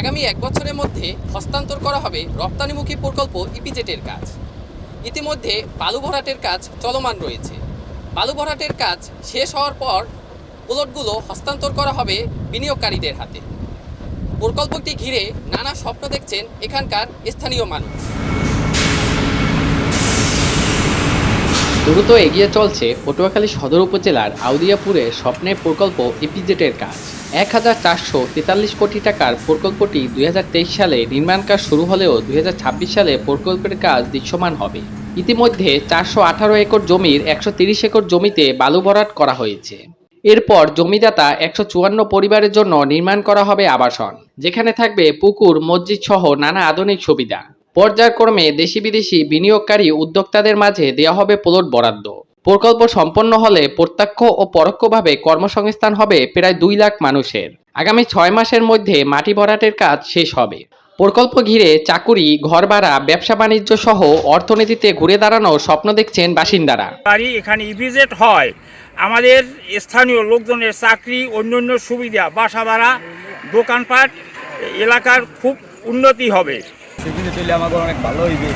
আগামী এক বছরের মধ্যে হস্তান্তর করা হবে রপ্তানিমুখী প্রকল্প ইপিজেটের কাজ। ইতিমধ্যে বালু ভরাটের কাজ চলমান রয়েছে। বালু ভরাটের কাজ শেষ হওয়ার পর প্লটগুলো হস্তান্তর করা হবে বিনিয়োগকারীদের হাতে। প্রকল্পটি ঘিরে নানা স্বপ্ন দেখছেন এখানকার স্থানীয় মানুষ। দ্রুত এগিয়ে চলছে পটুয়াখালী সদর উপজেলার আউদিয়াপুরে স্বপ্নের প্রকল্প ইপিজেটের কাজ। এক হাজার চারশো তেতাল্লিশ কোটি টাকার প্রকল্পটি দুই হাজার তেইশ সালে নির্মাণ কাজ শুরু হলেও দুই হাজার ছাব্বিশ সালে প্রকল্পের কাজ দৃশ্যমান হবে। ইতিমধ্যে চারশো আঠারো একর জমির একশো তিরিশ একর জমিতে বালু ভরাট করা হয়েছে। এরপর জমিদাতা একশো চুয়ান্ন পরিবারের জন্য নির্মাণ করা হবে আবাসন, যেখানে থাকবে পুকুর, মসজিদ সহ নানা আধুনিক সুবিধা। পর্যায়ক্রমে দেশি বিদেশি বিনিয়োগকারী উদ্যোক্তাদের মাঝে দেওয়া হবে প্লট বরাদ্দ। প্রকল্প সম্পন্ন হলে প্রত্যক্ষ ও পরোক্ষভাবে কর্মসংস্থান হবে প্রায় দুই লাখ মানুষের। আগামী ছয় মাসের মধ্যে মাটি ভরাটের কাজ শেষ হবে। প্রকল্প ঘিরে চাকুরি ঘর ভাড়া ব্যবসা বাণিজ্য সহ অর্থনীতিতে ঘুরে দাঁড়ানোর স্বপ্ন দেখছেন বাসিন্দারা। বাড়ি এখানে ইভিজেট হয়। আমাদের স্থানীয় লোকজনের চাকরি, অন্যান্য সুবিধা, বাসা ভাড়া, দোকানপাট, এলাকার খুব উন্নতি হবে। সেদিনে চলে আমাকে অনেক ভালো হইবে।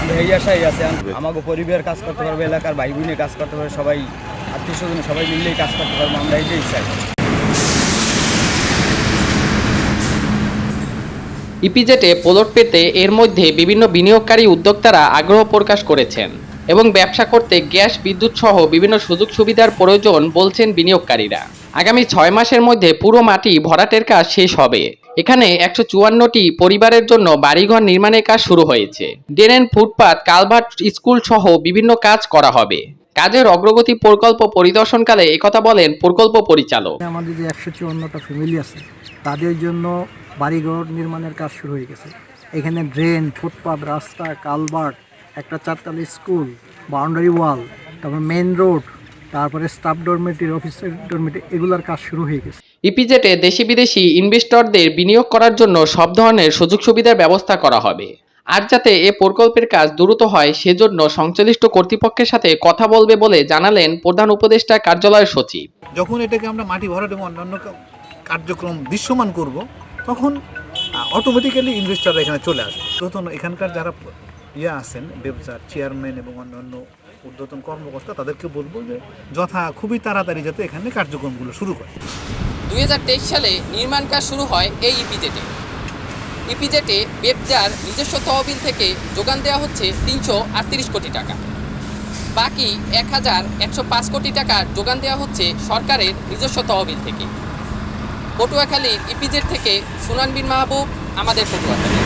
আমরা এই আশাই আছে আমাকে পরিবার কাজ করতে পারবে এলাকার ভাই বোনে কাজ করতে পারবে সবাই আত্মীয় স্বজন সবাই মিললেই কাজ করতে পারব আমরা এইটাই চাই। ইপিজেটে প্লট পেতে এর মধ্যে বিভিন্ন বিনিয়োগকারী উদ্যোক্তারা আগ্রহ প্রকাশ করেছেন এবং ব্যবসা করতে গ্যাস বিদ্যুৎ সহ বিভিন্ন সুযোগ সুবিধার প্রয়োজন বলছেন বিনিয়োগকারীরা। আগামী ছয় মাসের মধ্যে পুরো মাটি ভরাটের কাজ শেষ হবে। এখানে একশো চুয়ান্নটি পরিবারের জন্য বাড়িঘর নির্মাণের কাজ শুরু হয়েছে। ড্রেন, ফুটপাত, কালভার্ট স্কুল সহ বিভিন্ন কাজ করা হবে। কাজের অগ্রগতি প্রকল্প পরিদর্শনকালে একথা বলেন প্রকল্প পরিচালক। আমাদের যে একশো চুয়ান্নটা ফ্যামিলি আছে, তাদের জন্য বাড়িঘর নির্মাণের কাজ শুরু হয়ে গেছে। এখানে ড্রেন ফুটপাথ রাস্তা, কালভার্ট, একটা চারতলা স্কুল বাউন্ডারি ওয়াল তারপর মেন রোড তারপরে স্টাফ ডরমেটরি অফিসের ডরমেটরি এগুলোর কাজ শুরু হয়ে গেছে। ইপিজেটে দেশি বিদেশি ইনভেস্টরদের বিনিয়োগ করার জন্য সব ধরনের সুযোগ সুবিধার ব্যবস্থা করা হবে। আর যাতে এ প্রকল্পের কাজ দ্রুত হয়, সেজন্য সংশ্লিষ্ট কর্তৃপক্ষের সাথে কথা বলবে বলে জানালেন প্রধান উপদেষ্টা কার্যালয়ের সচিব। যখন এটাকে আমরা মাটি ভরাট এবং অন্যান্য কার্যক্রম দৃশ্যমান করব, তখন অটোমেটিক্যালি ইনভেস্টররা এখানে চলে আসবে। প্রথম এখানকার যারা ইয়ে আছেন, ব্যবসার চেয়ারম্যান এবং অন্যান্য ঊর্ধ্বতন কর্মকর্তা, তাদেরকে বলব যে, যথা খুবই তাড়াতাড়ি যাতে এখানে কার্যক্রমগুলো শুরু করে দুই হাজার তেইশ সালে নির্মাণ কাজ শুরু হয় এই ইপিজেটে। ইপিজেটে বেবজার নিজস্ব তহবিল থেকে যোগান দেওয়া হচ্ছে তিনশো আটত্রিশ কোটি টাকা। বাকি এক হাজার একশো পাঁচ কোটি টাকা যোগান দেওয়া হচ্ছে সরকারের নিজস্ব তহবিল থেকে। পটুয়াখালী ইপিজেট থেকে সুনান বিন মাহবুব, আমাদের পটুয়াখালী।